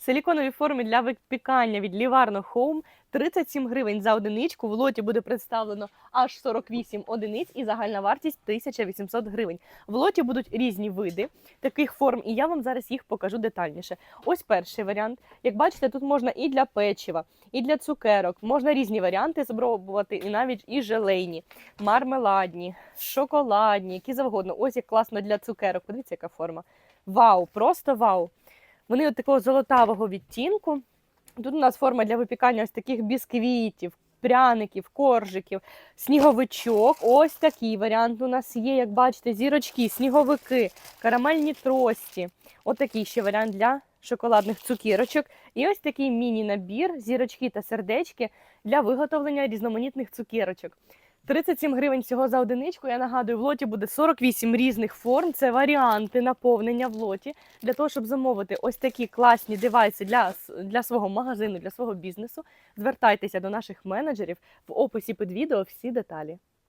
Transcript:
Силіконові форми для випікання від Livarno Home 37 гривень за одиничку. В лоті буде представлено аж 48 одиниць і загальна вартість 1800 гривень. В лоті будуть різні види таких форм, і я вам зараз їх покажу детальніше. Ось перший варіант. Як бачите, тут можна і для печива, і для цукерок. Можна різні варіанти спробувати, і навіть і желейні, мармеладні, шоколадні, які завгодно. Ось як класно для цукерок. Подивіться, яка форма. Вау, просто вау. Вони от такого золотавого відтінку. Тут у нас форма для випікання ось таких бісквітів, пряників, коржиків, сніговичок. Ось такий варіант у нас є, як бачите, зірочки, сніговики, карамельні трості. Отакий ще варіант для шоколадних цукірочок. І ось такий міні-набір, зірочки та сердечки для виготовлення різноманітних цукерочок. 37 гривень всього за одиничку. Я нагадую, в лоті буде 48 різних форм. Це варіанти наповнення в лоті для того, щоб замовити ось такі класні девайси для, для свого магазину, для свого бізнесу. Звертайтеся до наших менеджерів в описі під відео всі деталі.